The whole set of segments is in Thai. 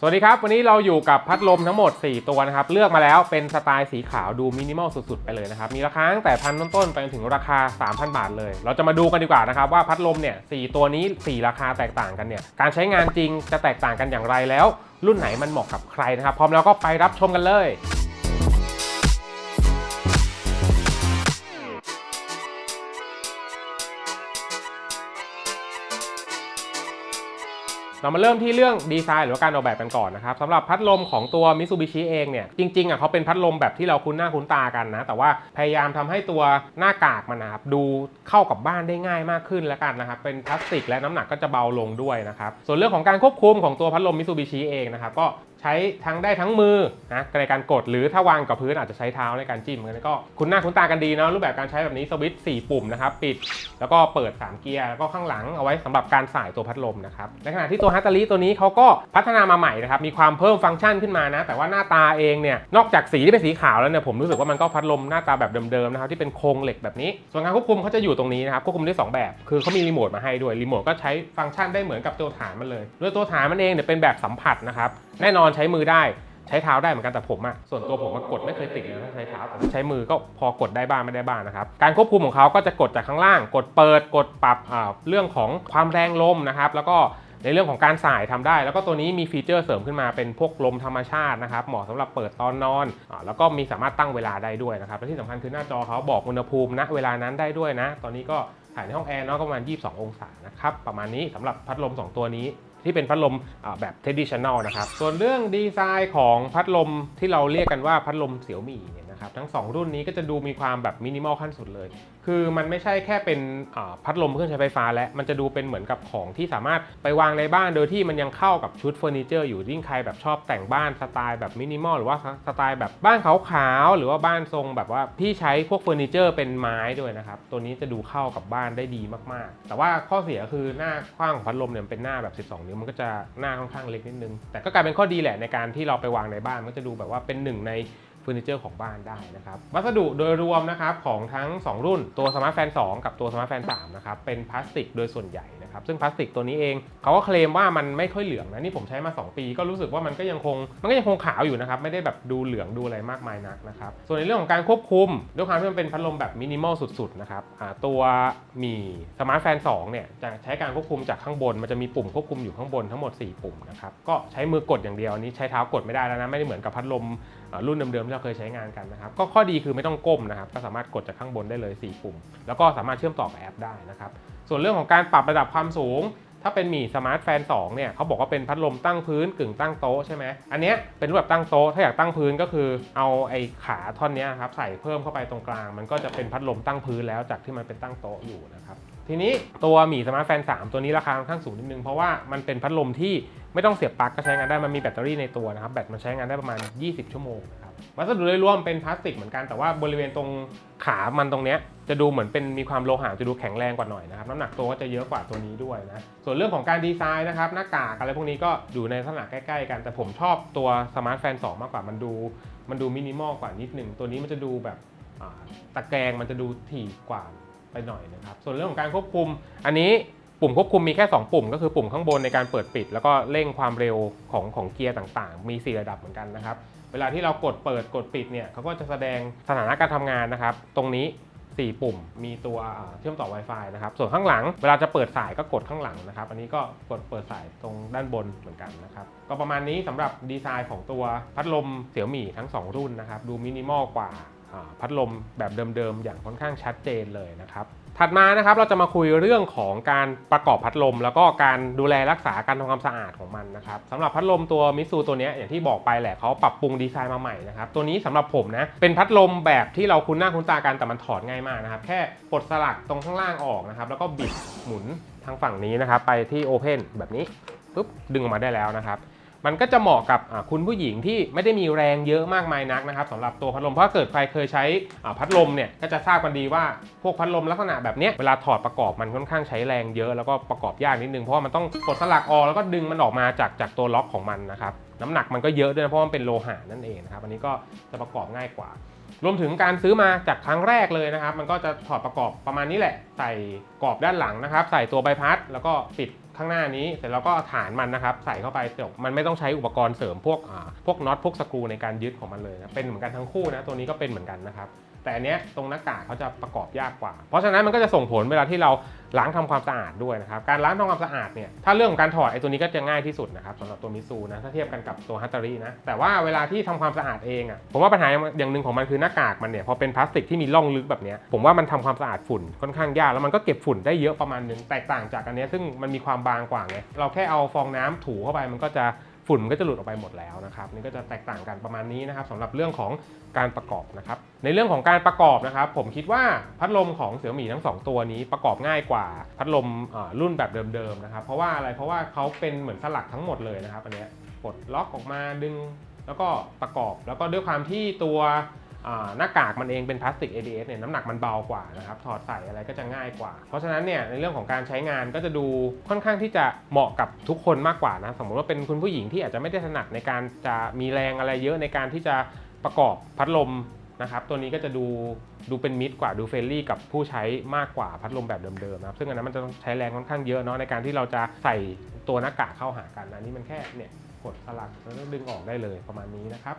สวัสดีครับ วันนี้เราอยู่กับพัดลมทั้งหมด 4 ตัวนะครับ เลือกมาแล้วเป็นสไตล์สีขาวดูมินิมอลสุดๆ ไปเลยนะครับ มีราคาตั้งแต่พันต้นๆ ไปจนถึงราคา 3,000 บาทเลย เราจะมาดูกันดีกว่านะครับ ว่าพัดลมเนี่ยสตัวนี้ 4 ราคาแตกต่างกันเนี่ย การใช้งานจริงจะแตกต่างกันอย่างไรแล้ว รุ่นไหนมันเหมาะกับใครนะครับ พร้อมแล้วก็ไปรับชมกันเลย เรามาเริ่มที่เรื่องดีไซน์หรือว่าการออกแบบกันก่อนนะครับสำหรับพัดลมของตัว Mitsubishi เองเนี่ยจริงๆอะเขาเป็นพัดลมแบบที่เราคุ้นหน้าคุ้นตากันนะ แต่ว่าพยายามทำให้ตัวหน้ากากมันนะครับดูเข้ากับบ้านได้ง่ายมากขึ้นแล้วกันนะครับเป็นพลาสติกและน้ำหนักก็จะเบาลงด้วยนะครับส่วนเรื่องของการควบคุมของตัวพัดลม Mitsubishi เองนะครับก็ ใช้ทั้งได้ทั้งมือนะในการกดหรือถ้าวางกับพื้นอาจจะใช้เท้าในการจิ้มกันก็คุ้นหน้าคุ้นตากันดีเนาะรูปแบบการใช้แบบนี้สวิตช์4ปุ่มนะครับปิดแล้วก็เปิด 3 เกียร์แล้วก็ข้างหลังเอาไว้สำหรับการสายตัวพัดลมนะครับในขณะที่ตัวฮัตตาริตัวนี้เขาก็พัฒนามาใหม่นะครับมีความเพิ่มฟังก์ชันขึ้นมานะ แต่ว่าหน้าตาเองเนี่ยนอกจากสีที่เป็นสีขาวแล้วเนี่ยผมรู้สึกว่ามันก็พัดลมหน้าตาแบบเดิมๆนะครับที่เป็นโครงเหล็กแบบนี้ ส่วนการควบคุมเขาจะอยู่ตรงนี้นะครับควบคุมได้สองแบบ คือเขามีรีโมทมาให้ด้วยรีโมทก็ใช้ฟังก์ชันได้เหมือนกับตัวฐานมันเลยโดยตัวฐานมันเองเนี่ยเป็นแบบสัมผัสนะครับแน่นอนใช้มือได้ใช้เท้าได้เหมือนกันแต่ผมอะส่วนตัวผมกดไม่เคยติดเลยถ้าใช้เท้าแต่ใช้มือก็พอกดได้บ้างไม่ได้บ้างนะครับการควบคุมของเขาก็จะกดจากข้างล่าง กดเปิดกดปรับเรื่องของความแรงลมนะครับแล้วก็ในเรื่องของการสายทำได้ แล้วก็ตัวนี้มีฟีเจอร์เสริมขึ้นมาเป็นพวกลมธรรมชาตินะครับเหมาะสำหรับเปิดตอนนอนอแล้วก็มีสามารถตั้งเวลาได้ด้วยนะครับและที่สำคัญคือหน้าจอเขาบอกอุณหภูมิณเวลานั้นได้ด้วยนะ ตอนนี้ก็ถ่ายในห้องแอร์เนาะประมาณ 22 องศานะครับประมาณนี้สำหรับพัดลม 2 ตัวนี้ ที่เป็นพัดลมแบบ traditional นะครับ ส่วนเรื่องดีไซน์ของพัดลมที่เราเรียกกันว่าพัดลมเสี่ยวหมี่เนี่ย นะครับทั้ง 2 รุ่นนี้ก็จะดูมีความแบบมินิมอลขั้นสุดเลย คือมันไม่ใช่แค่เป็นพัดลมเครื่องใช้ไฟฟ้าและมันจะดูเป็นเหมือนกับของที่สามารถไปวางในบ้านโดยที่มันยังเข้ากับชุดเฟอร์นิเจอร์อยู่ยิ่งใครแบบชอบแต่งบ้านสไตล์แบบมินิมอลหรือว่าสไตล์แบบบ้านขาวๆหรือว่าบ้านทรงแบบว่าที่ใช้พวกเฟอร์นิเจอร์เป็นไม้ด้วยนะครับตัวนี้จะดูเข้ากับบ้านได้ดีมากๆ แต่ว่าข้อเสียคือหน้ากว้างของพัดลมเนี่ยเป็นหน้าแบบ 12 นิ้วมันก็จะหน้าค่อนข้างเล็กนิดนึง แต่ก็กลายเป็นข้อดีแหละในการที่เราไปวางในบ้านมันจะดูแบบว่าเป็นหนึ่งใน อร์นิเจอร์ของบ้านได้นะครับวัสดุโดยรวมนะครับของทั้ง 2 รุ่นตัวสมาร์ทแฟน 2 กับตัวสมาร์ทแฟน3นะครับเป็นพลาสติกโดยส่วนใหญ่ นะครับซึ่งพลาสติกตัวนี้เองเขาก็เคลมว่ามันไม่ค่อยเหลืองนะนี่ผมใช้มา 2 ปี ก็รู้สึกว่ามันก็ยังคงมันก็ยังคงขาวอยู่นะครับไม่ได้แบบดูเหลืองดูอะไรมากมายนักนะครับส่วนในเรื่องของการควบคุมด้วยความที่มันเป็นพัดลมแบบมินิมอลสุดๆนะครับตัวมีสมาร์ทแฟน2เนี่ยจะใช้การควบคุมจากข้างบน มันจะมีปุ่มควบคุมอยู่ข้างบนทั้งหมด 4 ปุ่มนะครับก็ใช้มือกดอย่างเดียวนี้ใช้เท้ากดไม่ได้แล้วนะไม่ได้เหมือนกับพัดลมรุ่นเดิมๆที่เราเคยใช้งานกันนะครับก็ข้อดีคือไม่ต้องก้มนะครับก็สามารถกดจากข้างบนได้เลย 4 ปุ่ม แล้วก็สามารถเชื่อมต่อกับแอปได้นะครับ ส่วนเรื่องของการปรับระดับความสูง ถ้าเป็นหมี่สมาร์ทแฟน2เนี่ยเขาบอกว่าเป็นพัดลมตั้งพื้นกึ่งตั้งโต๊ะใช่ไหมอันเนี้ยเป็นรูปแบบตั้งโต๊ะถ้าอยากตั้งพื้นก็คือเอาไอ้ขาท่อนนี้ครับใส่เพิ่มเข้าไปตรงกลาง มันก็จะเป็นพัดลมตั้งพื้นแล้วจากที่มันเป็นตั้งโต๊ะอยู่นะครับทีนี้ตัวหมี่สมาร์ทแฟน 3 ตัวนี้ราคาค่อนข้างสูงนิดนึงเพราะว่ามันเป็นพัดลมที่ไม่ต้องเสียบปลั๊กก็ใช้งานได้มันมีแบตเตอรี่ในตัวนะครับแบตมันใช้งานได้ประมาณ 20 ชั่วโมงนะครับ วัสดุโดยรวมเป็นพลาสติกเหมือนกันแต่ว่าบริเวณตรงขามันตรงเนี้ยจะดูเหมือนเป็นมีความโลหะจะดูแข็งแรงกว่าหน่อยนะครับน้ำหนักตัวก็จะเยอะกว่าตัวนี้ด้วยนะส่วนเรื่องของการดีไซน์นะครับหน้ากากอะไรพวกนี้ก็อยู่ในลักษณะใกล้ ๆ กัน แต่ผมชอบตัวสมาร์ทแฟน2มากกว่ามันดู มันดูมินิมอลกว่านิดหนึ่งตัวนี้มันจะดูแบบตะแกรงมันจะดูถี่กว่าไปหน่อยนะครับส่วนเรื่องของการควบคุมอันนี้ ปุ่มควบคุมมีแค่ 2 ปุ่ม ก็คือปุ่มข้างบนในการเปิดปิด แล้วก็เร่งความเร็วของของเกียร์ต่างๆ มี 4 ระดับเหมือนกันนะครับ เวลาที่เรากดเปิดกดปิดเนี่ยเขาก็จะแสดงสถานะการทำงานนะครับ ตรงนี้ 4 ปุ่มมีตัวเชื่อมต่อ Wi-Fi นะครับ ส่วนข้างหลังเวลาจะเปิดสายก็กดข้างหลังนะครับ อันนี้ก็กดเปิดสายตรงด้านบนเหมือนกันนะครับ ก็ประมาณนี้สำหรับดีไซน์ของตัวพัดลมเสี่ยวหมี่ทั้ง 2 รุ่นนะครับ ดูมินิมอลกว่าพัดลมแบบเดิมๆอย่างค่อนข้างชัดเจนเลยนะครับ ถัดมานะครับเราจะมาคุยเรื่องของการประกอบพัดลม แล้วก็การดูแลรักษาการทำความสะอาดของมันนะครับสำหรับพัดลมตัวมิซูตัวนี้อย่างที่บอกไปแหละเขาปรับปรุงดีไซน์มาใหม่นะครับตัวนี้สำหรับผมนะเป็นพัดลมแบบที่เราคุ้นหน้าคุ้นตากันแต่มันถอดง่ายมากนะครับแค่ปลดสลักตรงข้างล่างออกนะครับแล้วก็บิดหมุนทางฝั่งนี้นะครับไปที่โอเพนแบบนี้ปุ๊บดึงออกมาได้แล้วนะครับ มันก็จะเหมาะกับคุณผู้หญิงที่ไม่ได้มีแรงเยอะมากมายนักนะครับสำหรับตัวพัดลมเพราะาเกิดใครเคยใช้พัดลมเนี่ยก็จะทราบกันดีว่าพวกพัดลมลักษณะแบบนี้เวลาถอดประกอบมันค่อนข้างใช้แรงเยอะแล้วก็ประกอบยากนิดนึงเพราะามันต้องกดสลักออกแล้วก็ดึงมันออกมาจากจากตัวล็อกของมันนะครับน้ำหนักมันก็เยอะด้วยนะเพราะมันเป็นโลหะนั่นเองนะครับอันนี้ก็จะประกอบง่ายกว่า รวมถึงการซื้อมาจากครั้งแรกเลยนะครับ มันก็จะถอดประกอบประมาณนี้แหละ ใส่กรอบด้านหลังนะครับ ใส่ตัวใบพัด แล้วก็ปิดข้างหน้านี้ เสร็จแล้วก็ฐานมันนะครับ ใส่เข้าไปจบมันไม่ต้องใช้อุปกรณ์เสริมพวกอ่าพวกน็อตพวกสกรูในการยึดของมันเลยนะเป็นเหมือนกันทั้งคู่นะตัวนี้ก็เป็นเหมือนกันนะครับ แต่อันเนี้ยตรงหน้ากากเขาจะประกอบยากกว่า เพราะฉะนั้นมันก็จะส่งผลเวลาที่เราล้างทำความสะอาดด้วยนะครับ การล้างทำความสะอาดเนี่ยถ้าเรื่องของการถอดไอ้ตัวนี้ก็จะง่ายที่สุดนะครับสำหรับตัวมิซูนะถ้าเทียบกันกับตัวฮัตตอรี่นะแต่ว่าเวลาที่ทำความสะอาดเองอะผมว่าปัญหาอย่างหนึ่งของมันคือหน้ากากมันเนี่ยพอเป็นพลาสติกที่มีร่องลึกแบบนี้ผมว่ามันทำความสะอาดฝุ่นค่อนข้างยากแล้วมันก็เก็บฝุ่นได้เยอะประมาณนึงแตกต่างจากอันนี้ซึ่งมันมีความบางกว่าไงเราแค่เอาฟองน้ำถูเข้าไปมันก็จะ ฝุ่นมันก็จะหลุดออกไปหมดแล้วนะครับนี่ก็จะแตกต่างกันประมาณนี้นะครับสำหรับเรื่องของการประกอบนะครับในเรื่องของการประกอบนะครับ ผมคิดว่าพัดลมของเสี่ยหมีทั้งสองตัวนี้ประกอบง่ายกว่าพัดลมรุ่นแบบเดิมๆนะครับ เพราะว่าอะไรเพราะว่าเขาเป็นเหมือนสลักทั้งหมดเลยนะครับอันเนี้ยปลดล็อกออกมาดึงแล้วก็ประกอบแล้วก็ด้วยความที่ตัว หน้ากากมันเองเป็นพลาสติก ABS เนี่ยน้ำหนักมันเบากว่านะครับถอดใส่อะไรก็จะง่ายกว่า เพราะฉะนั้นเนี่ยในเรื่องของการใช้งานก็จะดูค่อนข้างที่จะเหมาะกับทุกคนมากกว่านะสมมติว่าเป็นคุณผู้หญิงที่อาจจะไม่ได้ถนัดในการจะมีแรงอะไรเยอะในการที่จะประกอบพัดลมนะครับตัวนี้ก็จะดูดูเป็นมิตรกว่าดูเฟรนลี่กับผู้ใช้มากกว่าพัดลมแบบเดิมๆนะครับซึ่งอันนั้นมันจะต้องใช้แรงค่อนข้างเยอะเนาะในการที่เราจะใส่ตัวหน้ากากเข้าหากันอันนี้มันแค่เนี่ยกดสลักแล้วดึงออกได้เลยประมาณนี้นะครับ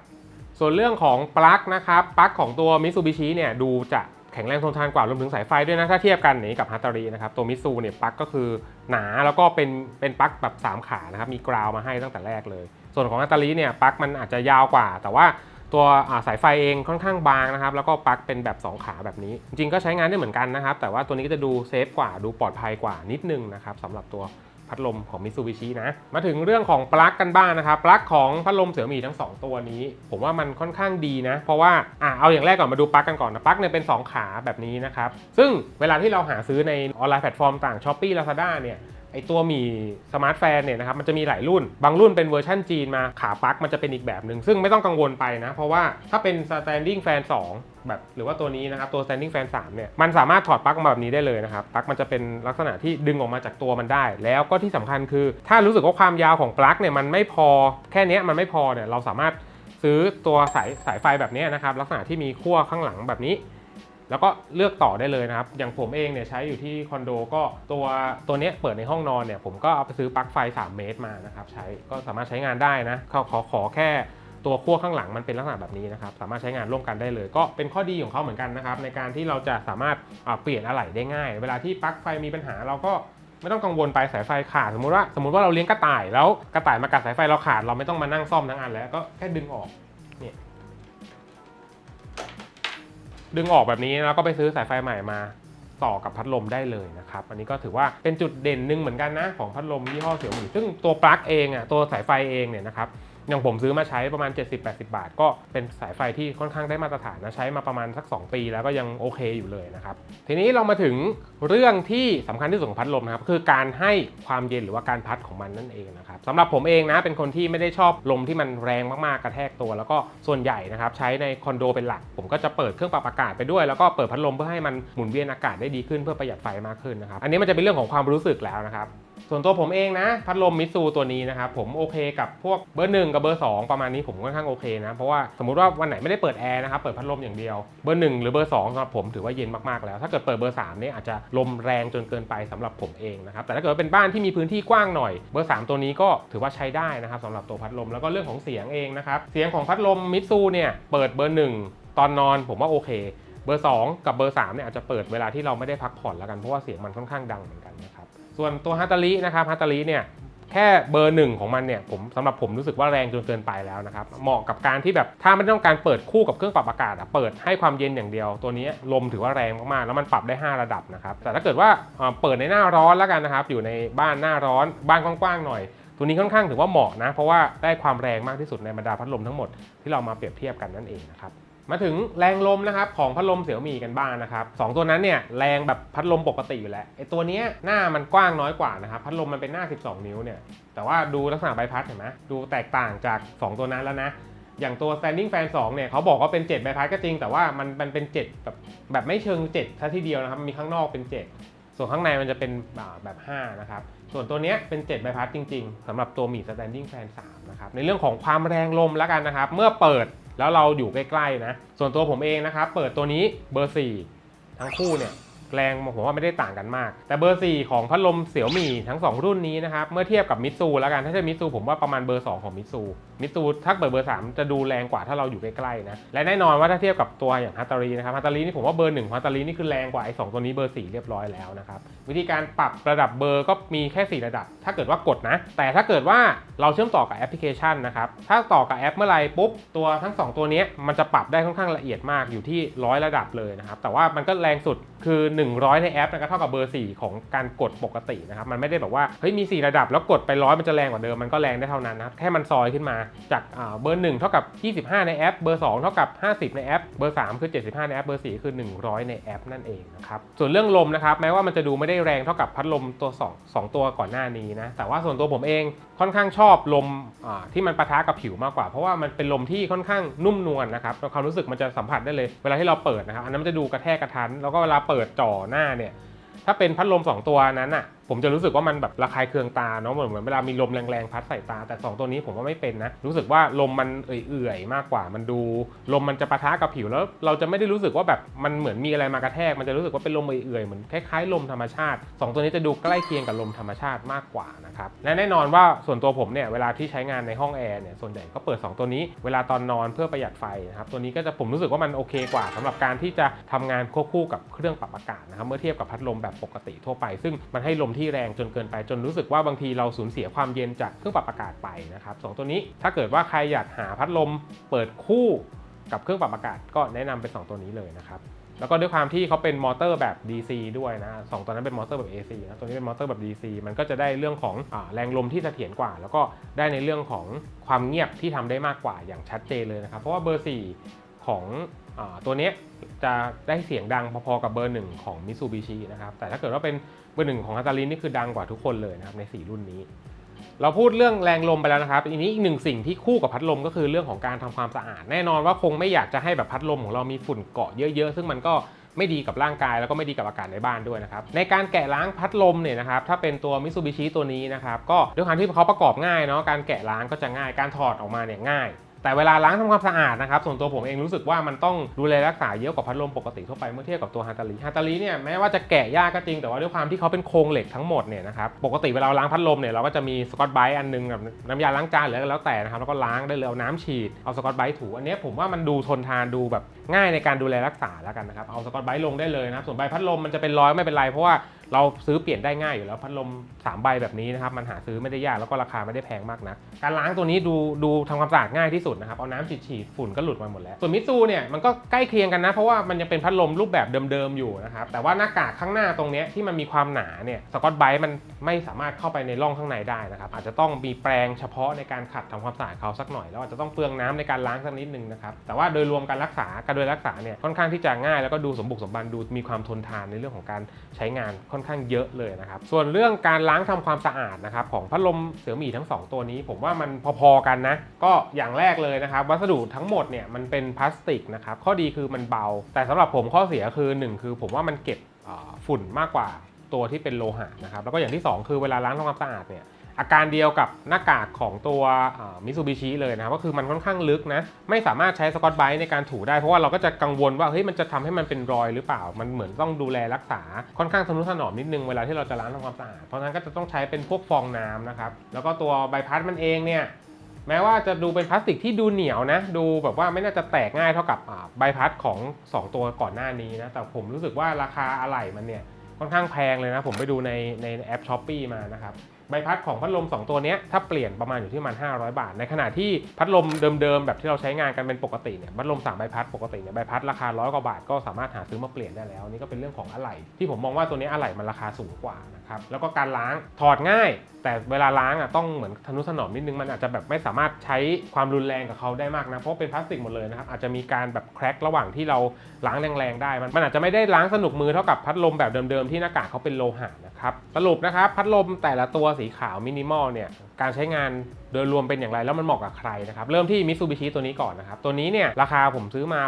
ส่วนเรื่องของปลั๊กนะครับปลั๊กของตัวมิ t ซูบิชิเนี่ยดูจะแข็งแรงทนทานกว่ารวมถึงสายไฟด้วยนะ ถ้าเทียบกันนี้กับฮัตตารีนะครับตัวมิซูเนี่ยปลั๊กก็คือหนาแล้วก็เป็นเป็นปลั๊กแบบสามขานะครับมีกราวมาให้ตั้งแต่แรกเลย ส่วนของฮัตตารีเนี่ยปลั๊กมันอาจจะยาวกว่า แต่ว่าตัวสายไฟเองค่อนข้างบางนะครับแล้วก็ปลั๊กเป็นแบบ 2 ขาแบบนี้ จริงก็ใช้งานได้เหมือนกันนะครับแต่ว่าตัวนี้ก็จะดูเซฟกว่าดูปลอดภัยกว่านิดนึงนะครับสำหรับตัว พัดลมของ Mitsubishi นะ มาถึงเรื่องของปลั๊กกันบ้างนะครับ ปลั๊กของพัดลมเสี่ยหมีทั้ง 2 ตัวนี้ ผมว่ามันค่อนข้างดีนะ เพราะว่าอะเอาอย่างแรกก่อนมาดูปลั๊กกันก่อนนะ ปลั๊กเนี่ยเป็น 2 ขาแบบนี้นะครับ ซึ่งเวลาที่เราหาซื้อในออนไลน์แพลตฟอร์มต่าง Shopee Lazada เนี่ยไอตัวหมีสมาร์ทแฟนเนี่ยนะครับมันจะมีหลายรุ่น บางรุ่นเป็นเวอร์ชันจีนมาขาปลั๊กมันจะเป็นอีกแบบหนึ่งซึ่งไม่ต้องกังวลไปนะ เพราะว่าถ้าเป็น standing fan 2แบบหรือว่าตัวนี้นะครับตัว standing fan 3เนี่ยมันสามารถถอดปลั๊กออกมาแบบนี้ได้เลยนะครับปลั๊กมันจะเป็นลักษณะที่ดึงออกมาจากตัวมันได้ แล้วก็ที่สำคัญคือ ถ้ารู้สึกว่าความยาวของปลั๊กเนี่ยมันไม่พอแค่นี้มันไม่พอเนี่ยเราสามารถซื้อตัวสายสายไฟแบบนี้นะครับลักษณะที่มีขั้วข้างหลังแบบนี้ แล้วก็เลือกต่อได้เลยนะครับ อย่างผมเองเนี่ยใช้อยู่ที่คอนโดก็ตัวตัวนี้เปิดในห้องนอนเนี่ยผมก็เอาไปซื้อปลั๊กไฟ 3 เมตรมานะครับใช้ก็สามารถใช้งานได้นะขอขอขอแค่ ตัวขั้วข้างหลังมันเป็นลักษณะแบบนี้นะครับสามารถใช้งานร่วมกันได้เลย ก็เป็นข้อดีของเขาเหมือนกันนะครับในการที่เราจะสามารถเปลี่ยนอะไหล่ได้ง่าย เวลาที่ปลั๊กไฟมีปัญหาเราก็ไม่ต้องกังวลไปสายไฟขาดสมมติว่าสมมติว่าเราเลี้ยงกระต่ายแล้วกระต่ายมากัดสายไฟเราขาดเราไม่ต้องมานั่งซ่อมทั้งอันแล้วก็แค่ดึงออกดึงออกแบบนี้แล้วก็ไปซื้อสายไฟใหม่มาต่อกับพัดลมได้เลยนะครับ อันนี้ก็ถือว่าเป็นจุดเด่นหนึ่งเหมือนกันนะของพัดลมยี่ห้อเสี่ยวหมี่ซึ่งตัวปลั๊กเองอะตัวสายไฟเองเนี่ยนะครับ อย่างผมซื้อมาใช้ประมาณ 70-80 บาท ก็เป็นสายไฟที่ค่อนข้างได้มาตรฐานนะใช้มาประมาณสัก 2 ปีแล้วก็ยังโอเคอยู่เลยนะครับ ทีนี้เรามาถึงเรื่องที่สำคัญที่สุดของพัดลมนะครับคือการให้ความเย็นหรือว่าการพัดของมันนั่นเองนะครับสำหรับผมเองนะเป็นคนที่ไม่ได้ชอบลมที่มันแรงมากๆกระแทกตัว แล้วก็ส่วนใหญ่นะครับใช้ในคอนโดเป็นหลัก ผมก็จะเปิดเครื่องปรับอากาศไปด้วย แล้วก็เปิดพัดลมเพื่อให้มันหมุนเวียนอากาศได้ดีขึ้นเพื่อประหยัดไฟมากขึ้นนะครับอันนี้มันจะเป็นเรื่องของความรู้สึกแล้วนะครับ ส่วนตัวผมเองนะ พัดลมมิตซูตัวนี้นะครับผมโอเคกับพวกเบอร์หนึ่งกับเบอร์สองประมาณนี้ผมค่อนข้างโอเคนะ เพราะว่าสมมติว่าวันไหนไม่ได้เปิดแอร์นะครับเปิดพัดลมอย่างเดียวเบอร์หนึ่งหรือเบอร์สองสำหรับผมถือว่าเย็นมากๆแล้ว ถ้าเกิดเปิดเบอร์สามเนี่ยอาจจะลมแรงจนเกินไปสำหรับผมเองนะครับแต่ถ้าเกิดเป็นบ้านที่มีพื้นที่กว้างหน่อยเบอร์สามตัวนี้ก็ถือว่าใช้ได้นะครับสำหรับตัวพัดลมแล้วก็เรื่องของเสียงเองนะครับเสียงของพัดลมมิตซูเนี่ยเปิดเบอร์หนึ่งตอนนอนผมว่าโอเค เบอร์ 2 กับเบอร์3เนี่ยอาจจะเปิดเวลาที่เราไม่ได้พักผ่อนแล้วกันเพราะว่าเสียงมันค่อนข้างดังเหมือนกันนะครับ ส่วนตัวฮัตตารินะครับฮัตตาริเนี่ยแค่เบอร์หนึ่งของมันเนี่ยผมสำหรับผมรู้สึกว่าแรงจนเกินไปแล้วนะครับ เหมาะกับการที่แบบถ้าไม่ต้องการเปิดคู่กับเครื่องปรับอากาศอะเปิดให้ความเย็นอย่างเดียว ตัวนี้ลมถือว่าแรงมากๆ แล้วมันปรับได้ 5 ระดับนะครับ แต่ถ้าเกิดว่าเปิดในหน้าร้อนแล้วกันนะครับ อยู่ในบ้านหน้าร้อน บ้านกว้างๆหน่อย ตัวนี้ค่อนข้างถือว่าเหมาะนะ เพราะว่าได้ความแรงมากที่สุดในบรรดาพัดลมทั้งหมดที่เรามาเปรียบเทียบกันนั่นเองนะครับ มาถึงแรงลมนะครับของพัดลมเสี่ยวหมีกันบ้างนะครับสองตัวนั้นเนี่ยแรงแบบพัดลมปกติอยู่แล้วไอตัวเนี้ยหน้ามันกว้างน้อยกว่านะครับพัดลมมันเป็นหน้า 12 นิ้วเนี่ยแต่ว่าดูลักษณะใบพัดเห็นไหมดูแตกต่างจาก 2 ตัวนั้นแล้วนะอย่างตัว standing fan 2เนี่ยเขาบอกว่าเป็น 7 ใบพัดก็จริง แต่ว่ามันมันเป็น 7 แบบแบบไม่เชิง7ซะทีเดียวนะครับมีข้างนอกเป็น 7 ส่วนข้างในมันจะเป็นแบบ 5 นะครับ ส่วนตัวเนี้ยเป็น 7 ใบพัดจริง ๆสำหรับตัวหมี standing fan 3 นะครับในเรื่องของความแรงลมแล้วกันนะครับ เมื่อเปิด แล้วเราอยู่ใกล้ๆนะ ส่วนตัวผมเองนะครับ เปิดตัวนี้เบอร์ 4 ทั้งคู่เนี่ย แรงผมว่าไม่ได้ต่างกันมาก แต่เบอร์ 4 ของพัดลมเสี่ยวมี่ทั้ง 2 รุ่นนี้นะครับ เมื่อเทียบกับมิตซูแล้วกันถ้าใช่มิตซูผมว่าประมาณเบอร์ 2 ของมิตซูมิตซูถ้าเปิดเบอร์ 3 จะดูแรงกว่าถ้าเราอยู่ใกล้ๆนะ และแน่นอนว่าถ้าเทียบกับตัวอย่างฮัตตารีนะครับฮัตตารีนี่ผมว่าเบอร์1ฮัตตารีนี่คือแรงกว่าไอ้สองตัวนี้เบอร์ 4 เรียบร้อยแล้วนะครับวิธีการปรับระดับเบอร์ก็มีแค่ 4 ระดับ ถ้าเกิดว่ากดนะ แต่ถ้าเกิดว่าเราเชื่อมต่อกับแอปพลิเคชันนะครับถ้าต่อกับแอปเมื่อไหรปุ๊บตัวทั้ง 2 ตัวนี้มันจะปรับได้ค่อนข้างละเอียดมากอยู่ที่ร้อยระดับเลยนะครับแต่ว่ามันก็แรงสุดคือ100 ในแอปนะครับเท่ากับเบอร์ 4 ของการกดปกตินะครับมันไม่ได้แบบว่าเฮ้ยมี 4 ระดับแล้วกดไปร้อยมันจะแรงกว่าเดิมมันก็แรงได้เท่านั้นนะครับแค่มันซอยขึ้นมาจากเบอร์ 1 เท่ากับ 25 ในแอป เบอร์ 2 เท่ากับ 50 ในแอป เบอร์ 3 คือ 75 ในแอป เบอร์ 4 คือ 100 ในแอปนั่นเองนะครับส่วนเรื่องลมนะครับแม้ว่ามันจะดูไม่ได้แรงเท่ากับพัดลมตัว2 2ตัวก่อนหน้านี้นะแต่ว่าส่วนตัวผมเองค่อนข้างชอบลมที่มันปะทะกับผิวมากกว่า เพราะว่ามันเป็นลมที่ค่อนข้างนุ่มนวลนะครับความรู้สึกมันจะสัมผัสได้เลย เวลาที่เราเปิดนะครับอันนั้นมันจะดูกระแทกกระทันแล้วก็เวลาเปิดจอ่อหน้าเนี่ย ถ้าเป็นพัดลม 2 ตัวนั้นอะ ผมจะรู้สึกว่ามันแบบระคายเคืองตาเนาะเหมือนเหมือนเวลามีลมแรงๆพัดใส่ตา แต่ 2 ตัวนี้ผมว่าไม่เป็นนะ รู้สึกว่าลมมันเอื่อยๆมากกว่า มันดูลมมันจะปะทะกับผิวแล้ว เราจะไม่ได้รู้สึกว่าแบบมันเหมือนมีอะไรมากระแทก มันจะรู้สึกว่าเป็นลมเอื่อยๆเหมือนคล้ายๆลมธรรมชาติ 2 ตัวนี้จะดูใกล้เคียงกับลมธรรมชาติมากกว่านะครับและแน่นอนว่าส่วนตัวผมเนี่ยเวลาที่ใช้งานในห้องแอร์เนี่ยส่วนใหญ่ก็เปิด 2 ตัวนี้เวลาตอนนอนเพื่อประหยัดไฟนะครับตัวนี้ก็จะผมรู้สึกว่ามันโอเคกว่าสำหรับการที่จะทำงานควบคู่กับเครื่องปรับอากาศนะครับเมื่อเทียบกับพัดลมแบบปกติทั่วไป ซึ่งมันให้ลมทที่แรงจนเกินไปจนรู้สึกว่าบางทีเราสูญเสียความเย็นจากเครื่องปรับอากาศไปนะครับสองตัวนี้ถ้าเกิดว่าใครอยากหาพัดลมเปิดคู่กับเครื่องปรับอากาศก็แนะนำเป็นสองตัวนี้เลยนะครับแล้วก็ด้วยความที่เขาเป็นมอเตอร์แบบ DC ด้วยนะสองตัวนั้นเป็นมอเตอร์แบบ AC นะ ตัวนี้เป็นมอเตอร์แบบ DC มันก็จะได้เรื่องของอแรงลมที่เสถียรกว่า แล้วก็ได้ในเรื่องของความเงียบที่ทำได้มากกว่าอย่างชัดเจนเลยนะครับ เพราะว่าเบอร์ 4 ของอตัวนี้จะได้เสียงดังพอๆกับเบอร์1ของ Mitsubishi นะครับ แต่ถ้าเกิดว่าเป็นเบอร์1ของฮัตตารินนี่คือดังกว่าทุกคนเลยนะครับใน 4 รุ่นนี้ เราพูดเรื่องแรงลมไปแล้วนะครับทีนี้อีกหนึ่งสิ่งที่คู่กับพัดลมก็คือเรื่องของการทำความสะอาด แน่นอนว่าคงไม่อยากจะให้แบบพัดลมของเรามีฝุ่นเกาะเยอะๆ ซึ่งมันก็ไม่ดีกับร่างกายแล้วก็ไม่ดีกับอากาศในบ้านด้วยนะครับ ในการแกะล้างพัดลมเนี่ยนะครับถ้าเป็นตัว Mitsubishi ตัวนี้นะครับก็ด้วยความที่เขาประกอบง่ายเนาะการแกะล้างก็จะง่ายการถอดออกมาเนี่ยง่าย แต่เวลาล้างทำความสะอาดนะครับส่วนตัวผมเองรู้สึกว่ามันต้องดูแลรักษาเยอะกว่าพัดลมปกติทั่วไปเมื่อเทียบกับตัวฮัตตาลีฮัตตาลีเนี่ยแม้ว่าจะแกะยากก็จริงแต่ว่าด้วยความที่เขาเป็นโครงเหล็กทั้งหมดเนี่ยนะครับปกติเวลาล้างพัดลมเนี่ยเราก็จะมีสกอตไบรท์อันนึงกับน้ำยาล้างจานหรือแล้วแต่นะครับแล้วก็ล้างได้เลยเอาน้ำฉีดเอาสกอตไบรท์ถูอันนี้ผมว่ามันดูทนทานดูแบบง่ายในการดูแลรักษาแล้วกันนะครับเอาสกอตไบรท์ลงได้เลยนะครับส่วนใบพัดลมมันจะเป็นรอยไม่เป็นไรเพราะว่า เราซื้อเปลี่ยนได้ง่ายอยู่แล้วพัดลม3ใบแบบนี้นะครับมันหาซื้อไม่ได้ยากแล้วก็ราคาไม่ได้แพงมากนะการล้างตัวนี้ดูดูทำความสะอาดง่ายที่สุดนะครับเอาน้ำฉีดฉีดฝุ่นก็หลุดมาหมดแล้วส่วนมิซูเนี่ยมันก็ใกล้เคียงกันนะเพราะว่ามันยังเป็นพัดลมรูปแบบเดิมๆอยู่นะครับแต่ว่าหน้ากากข้างหน้าตรงนี้ที่มันมีความหนาเนี่ยสกอตไบรท์มันไม่สามารถเข้าไปในร่องข้างในได้นะครับอาจจะต้องมีแปรงเฉพาะในการขัดทำความสะอาดเขาสักหน่อยแล้วอาจจะต้องเปลืองน้ำในการล้างสักนิดนึงนะครับแต่ว่าโดยรวมการรักษาการดูแลรักษาเนี่ยค่อนข้างที่จะง่ายแล้วก็ดูสมบุกสมบันดูมีความทนทานในเรื่องของการใช้งานค่อนอนข้างเยอะเลยนะครับส่วนเรื่องการล้างทำความสะอาดนะครับของพัดลมเสือหมีทั้งสองตัวนี้ ผมว่ามันพอๆกันนะก็อย่างแรกเลยนะครับวัสดุทั้งหมดเนี่ยมันเป็นพลาสติกนะครับข้อดีคือมันเบา แต่สำหรับผมข้อเสียคือหนึ่งคือ ผมว่ามันเก็บฝุ่นมากกว่าตัวที่เป็นโลหะนะครับแล้วก็อย่างที่สองคือเวลาล้างทำความสะอาดเนี่ย อาการเดียวกับหน้ากากของตัวมิซูบิชิเลยนะครับก็คือมันค่อนข้างลึกนะไม่สามารถใช้สกอตไบรท์ในการถูได้ เพราะว่าเราก็จะกังวลว่าเฮ้ยมันจะทำให้มันเป็นรอยหรือเปล่า มันเหมือนต้องดูแลรักษาค่อนข้างทนุถนอมนิดนึงเวลาที่เราจะล้างทำความสะอาดเพราะฉะนั้นก็จะต้องใช้เป็นพวกฟองน้ำนะครับแล้วก็ตัวใบพัดมันเองเนี่ยแม้ว่าจะดูเป็นพลาสติกที่ดูเหนียวนะ ดูแบบว่าไม่น่าจะแตกง่ายเท่ากับอ่าใบพัดของ 2 ตัวก่อนหน้านี้นะ แต่ผมรู้สึกว่าราคาอะไหล่มันเนี่ยค่อนข้างแพงเลยนะ ผมไปดูในในแอปช้อปปีมานะครับ ใบพัดของพัดลม 2 ตัวนี้ถ้าเปลี่ยนประมาณอยู่ที่ประมัน500 บาท ในขณะที่พัดลมเดิมๆ แบบที่เราใช้งานกันเป็นปกติเนี่ยพัดลม3ใบพัดปกติเนี่ยใบพัดราคาร้อยกว่าบาทก็สามารถหาซื้อมาเปลี่ยนได้แล้วนี่ก็เป็นเรื่องของอะไหล่ที่ผมมองว่าตัวนี้อะไหล่มันราคาสูงกว่านะครับแล้วก็การล้างถอดง่าย แต่เวลาล้างอะต้องเหมือนทนุถนอมนิดนึงมันอาจจะแบบไม่สามารถใช้ความรุนแรงกับเขาได้มากนะเพราะเป็นพลาสติกหมดเลยนะครับอาจจะมีการแบบแครกระหว่างที่เราล้างแรงๆได้มันมันอาจจะไม่ได้ล้างสนุกมือเท่ากับพัดลมแบบเดิมๆที่หน้ากากเขาเป็นโลหะนะ ครับสรุปนะครับพัดลมแต่ละตัวสีขาวมินิมอลเนี่ยการใช้งานโดยรวมเป็นอย่างไรแล้วมันเหมาะกับใครนะครับเริ่มที่มิตซูบิชิตัวนี้ก่อนนะครับตัวนี้เนี่ยราคาผมซื้อมา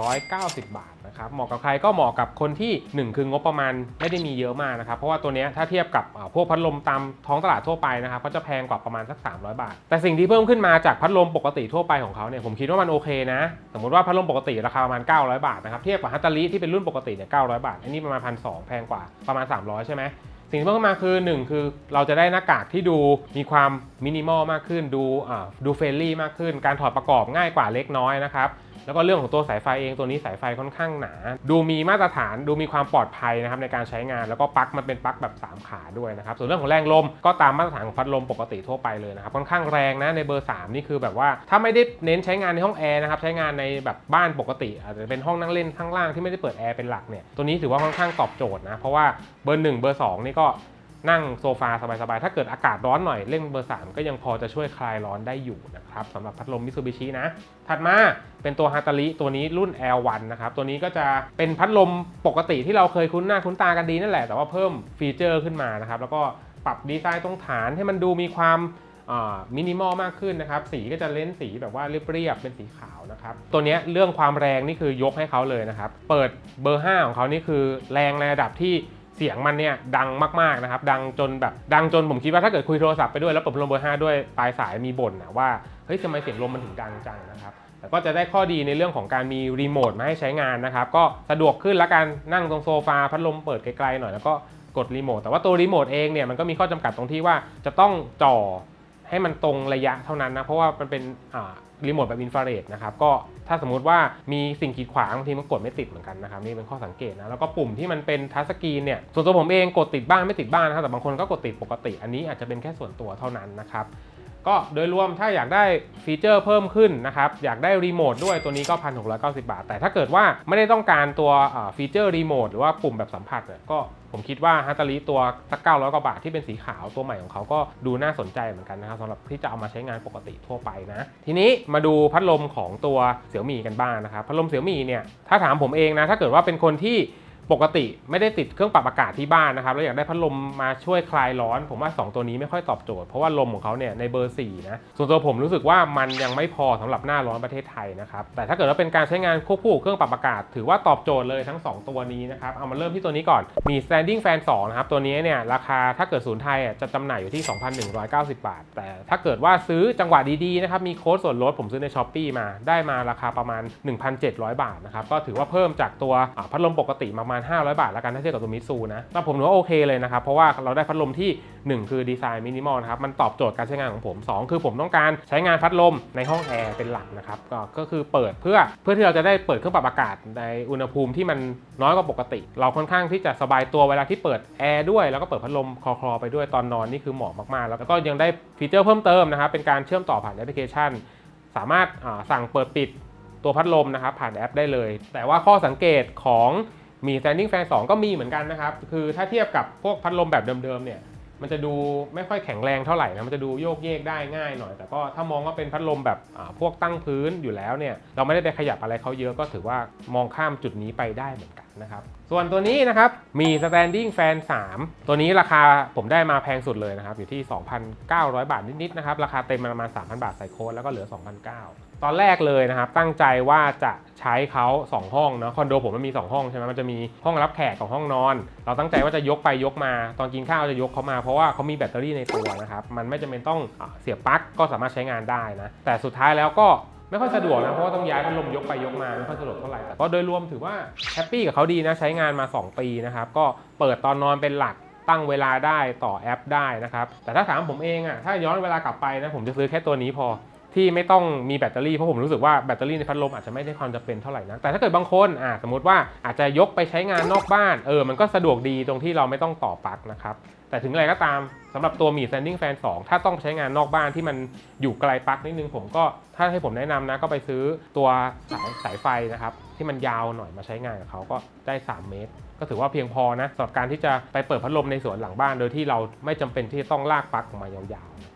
1,290 บาท นะครับเหมาะกับใครก็เหมาะกับคนที่ 1 คืองบประมาณไม่ได้มีเยอะมากนะครับเพราะว่าตัวนี้ถ้าเทียบกับพวกพัดลมตามท้องตลาดทั่วไปนะครับก็จะแพงกว่าประมาณสัก 300 บาท แต่สิ่งที่เพิ่มขึ้นมาจากพัดลมปกติทั่วไปของเขาเนี่ยผมคิดว่ามันโอเคนะ สมมติว่าพัดลมปกติราคาประมาณ 900 บาทนะครับเทียบกับฮัตตาริที่เป็นรุ่นปกติเนี่ย900 บาท อันนี้ประมาณ1,200แพงกว่าประมาณ 300 ใช่ไหมสิ่งที่เพิ่มขึ้นมาคือ 1 คือเราจะได้หน้ากากที่ดูมีความมินิมอลมากขึ้น ดูดูเฟรนลี่มากขึ้น การถอดประกอบง่ายกว่าเล็กน้อยนะครับ แล้วก็เรื่องของตัวสายไฟเองตัวนี้สายไฟค่อนข้างหนา ดูมีมาตรฐานดูมีความปลอดภัยนะครับในการใช้งานแล้วก็ปลั๊กมันเป็นปลั๊กแบบ 3 ขาด้วยนะครับส่วนเรื่องของแรงลมก็ตามมาตรฐานของพัดลมปกติทั่วไปเลยนะครับค่อนข้างแรงนะในเบอร์ 3 นี่คือแบบว่าถ้าไม่ได้เน้นใช้งานในห้องแอร์นะครับใช้งานในแบบบ้านปกติ อาจจะเป็นห้องนั่งเล่นข้างล่างที่ไม่ได้เปิดแอร์เป็นหลักเนี่ยตัวนี้ถือว่าค่อนข้างตอบโจทย์นะเพราะว่าเบอร์ 1 เบอร์ 2 นี่ก็ นั่งโซฟาสบายๆ ถ้าเกิดอากาศร้อนหน่อยเล่นเบอร์ 3 ก็ยังพอจะช่วยคลายร้อนได้อยู่นะครับสำหรับพัดลมมิตซูบิชินะ ถัดมาเป็นตัวฮาตาริตัวนี้รุ่น L1 นะครับ ตัวนี้ก็จะเป็นพัดลมปกติที่เราเคยคุ้นหน้าคุ้นตากันดีนั่นแหละ แต่ว่าเพิ่มฟีเจอร์ขึ้นมานะครับ แล้วก็ปรับดีไซน์ตรงฐานให้มันดูมีความมินิมอลมากขึ้นนะครับ สีก็จะเล่นสีแบบว่าเรียบๆเป็นสีขาวนะครับ ตัวเนี้ยเรื่องความแรงนี่คือยกให้เขาเลยนะครับ เปิดเบอร์ 5 ของเขานี่คือแรงในระดับที่ เสียงมันเนี่ยดังมากๆนะครับ ดังจนแบบดังจนผมคิดว่าถ้าเกิดคุยโทรศัพท์ไปด้วยแล้วเปิดพัดลมเบอร์5ด้วยปลายสายมีบ่นนะว่าเฮ้ยทำไมเสียงลมมันถึงดังจังนะครับแต่ก็จะได้ข้อดีในเรื่องของการมีรีโมทมาให้ใช้งานนะครับ ก็สะดวกขึ้นละกันนั่งตรงโซฟาพัดลมเปิดไกลๆหน่อยแล้วก็กดรีโมทแต่ว่าตัวรีโมทเองเนี่ยมันก็มีข้อจำกัดตรงที่ว่าจะต้องจ่อให้มันตรงระยะเท่านั้นนะเพราะว่ามันเป็นอ่า รีโมทแบบอินฟราเรดนะครับก็ถ้าสมมุติว่ามีสิ่งขีดขวางบางทีมันกดไม่ติดเหมือนกันนะครับนี่เป็นข้อสังเกตนะแล้วก็ปุ่มที่มันเป็นทัชสกรีนเนี่ยส่วนตัวผมเองกดติดบ้างไม่ติดบ้างนะครับแต่บางคนก็กดติดปกติ อันนี้อาจจะเป็นแค่ส่วนตัวเท่านั้นนะครับ ก็โดยรวมถ้าอยากได้ฟีเจอร์เพิ่มขึ้นนะครับ อยากได้รีโมทด้วยตัวนี้ก็ 1,690 บาท แต่ถ้าเกิดว่าไม่ได้ต้องการตัวฟีเจอร์รีโมทหรือว่าปุ่มแบบสัมผัสเนี่ยก็ผมคิดว่าฮัตตาริตัวสัก900กว่าบาทที่เป็นสีขาวตัวใหม่ของเขาก็ดูน่าสนใจเหมือนกันนะครับสำหรับที่จะเอามาใช้งานปกติทั่วไปนะ ทีนี้มาดูพัดลมของตัวเสี่ยวมี่กันบ้างนะครับพัดลมเสี่ยวมี่เนี่ยถ้าถามผมเองนะถ้าเกิดว่าเป็นคนที่ ปกติไม่ได้ติดเครื่องปรับอากาศที่บ้านนะครับแล้วอยากได้พัดลมมาช่วยคลายร้อน ผมว่า 2 ตัวนี้ไม่ค่อยตอบโจทย์เพราะว่าลมของเขาเนี่ยในเบอร์4นะส่วนตัวผมรู้สึกว่ามันยังไม่พอสำหรับหน้าร้อนประเทศไทยนะครับแต่ถ้าเกิดว่าเป็นการใช้งานควบคู่เครื่องปรับอากาศ ถือว่าตอบโจทย์เลยทั้ง 2 ตัวนี้นะครับเอามาเริ่มที่ตัวนี้ก่อนมี standing fan 2นะครับตัวนี้เนี่ยราคาถ้าเกิดศูนย์ไทยอะจะจำหน่ายอยู่ที่ 2,190 บาท แต่ถ้าเกิดว่าซื้อจังหวะดีๆนะครับมีโค้ดส่วนลดผมซื้อใน s h อ p e e มาได้มาราคาประมาณ 1,700 บาทนะครับก็ถือว่าเพิ่มจากตัวพัดลมปกติประมาณ 500 บาทแล้วกันถ้าเทียบกับตัวมิซูนะแต่ผมถือว่าโอเคเลยนะครับ เพราะว่าเราได้พัดลมที่ 1 คือดีไซน์มินิมอลนะครับ มันตอบโจทย์การใช้งานของผม 2 คือผมต้องการใช้งานพัดลมในห้องแอร์เป็นหลักนะครับ ก็คือเปิดเพื่อเพื่อที่เราจะได้เปิดเครื่องปรับอากาศในอุณหภูมิที่มันน้อยกว่าปกติ เราค่อนข้างที่จะสบายตัวเวลาที่เปิดแอร์ด้วยแล้วก็เปิดพัดลมคลอๆไปด้วยตอนนอนนี่คือเหมาะมากๆ แล้วก็ยังได้ฟีเจอร์เพิ่มเติมนะครับเป็นการเชื่อมต่อผ่านแอปพลิเคชัน สามารถสั่งเปิดปิดตัวพัดลมนะครับผ่านแอปได้เลย แต่ว่าข้อสังเกตของ มี standing fan 2 ก็มีเหมือนกันนะครับ คือถ้าเทียบกับพวกพัดลมแบบเดิมๆเนี่ย มันจะดูไม่ค่อยแข็งแรงเท่าไหร่นะ มันจะดูโยกเยกได้ง่ายหน่อย แต่ก็ถ้ามองว่าเป็นพัดลมแบบพวกตั้งพื้นอยู่แล้วเนี่ย เราไม่ได้ไปขยับอะไรเขาเยอะก็ถือว่ามองข้ามจุดนี้ไปได้เหมือนกันนะครับ ส่วนตัวนี้นะครับ มี standing fan 3 ตัวนี้ราคาผมได้มาแพงสุดเลยนะครับ อยู่ที่ 2,900 บาทนิดๆนะครับ ราคาเต็มประมาณ 3,000 บาทใส่โค้ดแล้วก็เหลือ 2,900 ตอนแรกเลยนะครับตั้งใจว่าจะใช้เขา2 ห้องเนาะคอนโดผมมันมี 2 ห้องใช่ไหมมันจะมีห้องรับแขกกับห้องนอน เราตั้งใจว่าจะยกไปยกมา ตอนกินข้าวจะยกเขามาเพราะว่าเขามีแบตเตอรี่ในตัวนะครับมันไม่จำเป็นต้องเสียบปลั๊กก็สามารถใช้งานได้นะแต่สุดท้ายแล้วก็ไม่ค่อยสะดวกนะเพราะว่าต้องย้ายพัดลมยกไปยกมาไม่ค่อยสะดวกเท่าไหร่แต่ก็โดยรวมถือว่าแฮปปี้กับเขาดีนะใช้งานมา 2 ปีนะครับก็เปิดตอนนอนเป็นหลักตั้งเวลาได้ต่อแอปได้นะครับแต่ถ้าถามผมเองอะถ้าย้อนเวลากลับไปนะผมจะซื้อแค่ตัวนี้พอ ที่ไม่ต้องมีแบตเตอรี่เพราะผมรู้สึกว่าแบตเตอรี่ในพัดลมอาจจะไม่ได้ความจำเป็นเท่าไหร่นะแต่ถ้าเกิดบางคนอ่าสมมติว่าอาจจะยกไปใช้งานนอกบ้านเออมันก็สะดวกดีตรงที่เราไม่ต้องต่อปลั๊กนะครับแต่ถึงอะไรก็ตามสำหรับตัวมี standing fan 2ถ้าต้องใช้งานนอกบ้านที่มันอยู่ไกลปลั๊กนิดนึงผมก็ถ้าให้ผมแนะนำนะก็ไปซื้อตัวสายสายไฟนะครับที่มันยาวหน่อยมาใช้งานกับเขาก็ได้ 3 เมตร ก็ถือว่าเพียงพอนะสำหรับการที่จะไปเปิดพัดลมในสวนหลังบ้าน โดยที่เราไม่จำเป็นที่จะต้องลากปลั๊กออกมายาวๆนะ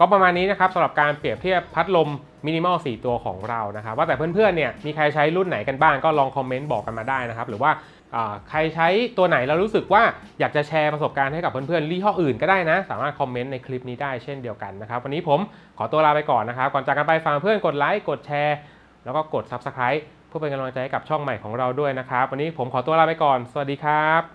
ก็ประมาณนี้นะครับสำหรับการเปรียบเทียบพัดลมมินิมอล4ตัวของเรานะครับว่าแต่เพื่อนๆเนี่ยมีใครใช้รุ่นไหนกันบ้างก็ลองคอมเมนต์บอกกันมาได้นะครับหรือว่าใครใช้ตัวไหนแล้วรู้สึกว่าอยากจะแชร์ประสบการณ์ให้กับเพื่อนๆยี่ห้ออื่นก็ได้นะ สามารถคอมเมนต์ในคลิปนี้ได้เช่นเดียวกันนะครับวันนี้ผมขอตัวลาไปก่อนนะครับก่อนจากกันไปฝากเพื่อนกดไลค์กดแชร์ แล้วก็กด Subscribe เพื่อเป็นกำลังใจให้กับช่องใหม่ของเราด้วยนะครับวันนี้ผมขอตัวลาไปก่อน สวัสดีครับ